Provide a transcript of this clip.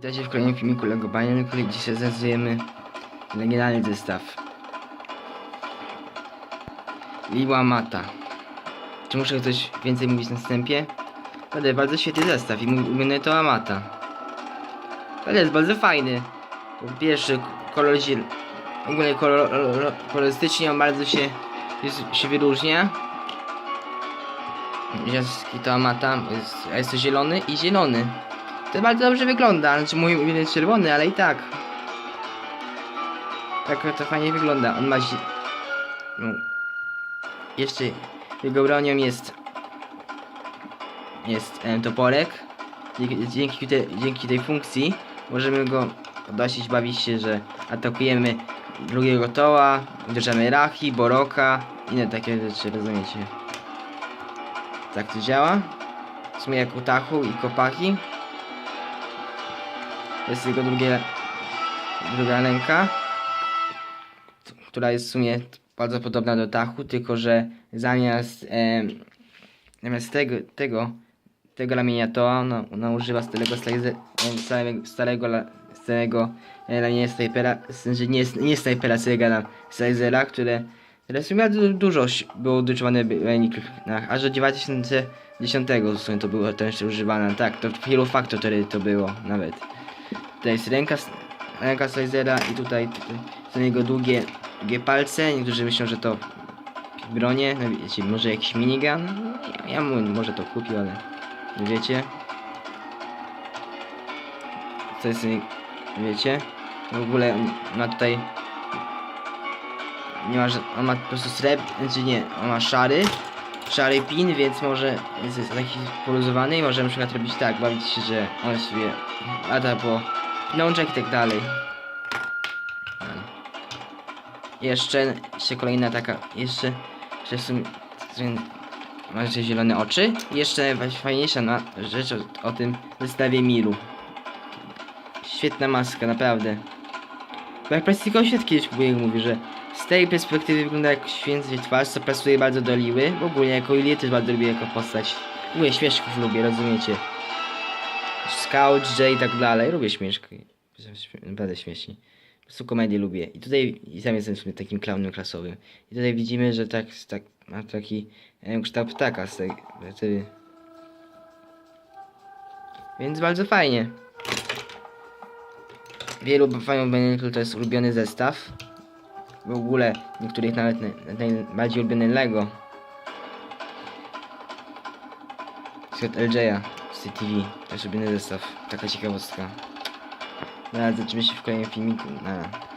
Witajcie w kolejnym filmiku LEGO Banner, który dzisiaj zazujemy legendarny zestaw. Liła Mata. Czy muszę coś więcej mówić na wstępie? Ale bardzo świetny zestaw i ulubiony to Amata. Ale jest bardzo fajny. Po Pierwszy kolor. Ogólnie kolor, kolorystycznie on bardzo się, się wyróżnia. Jest to Amata, jest, jest to zielony i zielony. To bardzo dobrze wygląda, znaczy mój ulubiony jest czerwony, ale i tak. Tak to fajnie wygląda. On ma no. Jeszcze jego bronią jest jest em, toporek. Dzięki, dzięki, te, dzięki tej funkcji możemy go podnosić, bawić się, że atakujemy drugiego toła, uderzamy rachi, boroka, inne takie rzeczy, rozumiecie? Tak to działa. W sumie jak utachu i kopaki. To jest jego drugie, druga ręka, która jest w sumie bardzo podobna do Tachu, tylko że zamiast, em, zamiast tego, tego, tego ramienia to ona, ona używa starego, starego, starego, starego e, ramienia snajpera, sensie nie, nie snajpera, starego slizera, które, które w sumie dużo było używane rękach, aż do 2010 w sumie to było też używane, tak, to w Hero Factory to było nawet. Tutaj jest ręka, ręka Slizera i tutaj, tutaj są jego długie, długie palce. Niektórzy myślą, że to bronie, no wiecie, może jakiś minigun. Ja, ja mu może to kupił, ale wiecie. Co jest, wiecie? W ogóle on ma tutaj nie ma, on ma po prostu srebr, znaczy nie, on ma szary, szary pin, więc może jest, taki poluzowany i może na przykład robić tak, bawić się, że on sobie lata po pinączek i tak dalej. Jeszcze, jeszcze kolejna taka, jeszcze, jeszcze w sumie, ma jeszcze zielone oczy. Jeszcze najfajniejsza na, rzecz o, o tym zestawie Miru. Świetna maska, naprawdę. Bo jak plastikowy świat kiedyś wujek mówi, że z tej perspektywy wygląda jak święty twarz, co pasuje bardzo do Liły. W ogóle jako Ilię też bardzo lubię jako postać. Ogóle śmieszków lubię, rozumiecie? Scout, J i tak dalej. Lubię śmieszki. Naprawdę śmieszni. Po prostu komedię lubię. I tutaj i sam jestem w sumie takim klaunem klasowym. I tutaj widzimy, że tak, tak ma taki e, kształt ptaka z tej. Więc bardzo fajnie. Wielu fanów Benetton to jest ulubiony zestaw. W ogóle niektórych nawet naj, najbardziej ulubiony Lego. Świat LJ'a CTV. Też ulubiony zestaw. Taka ciekawostka. No, ale zobaczymy się w kolejnym filmiku. Na.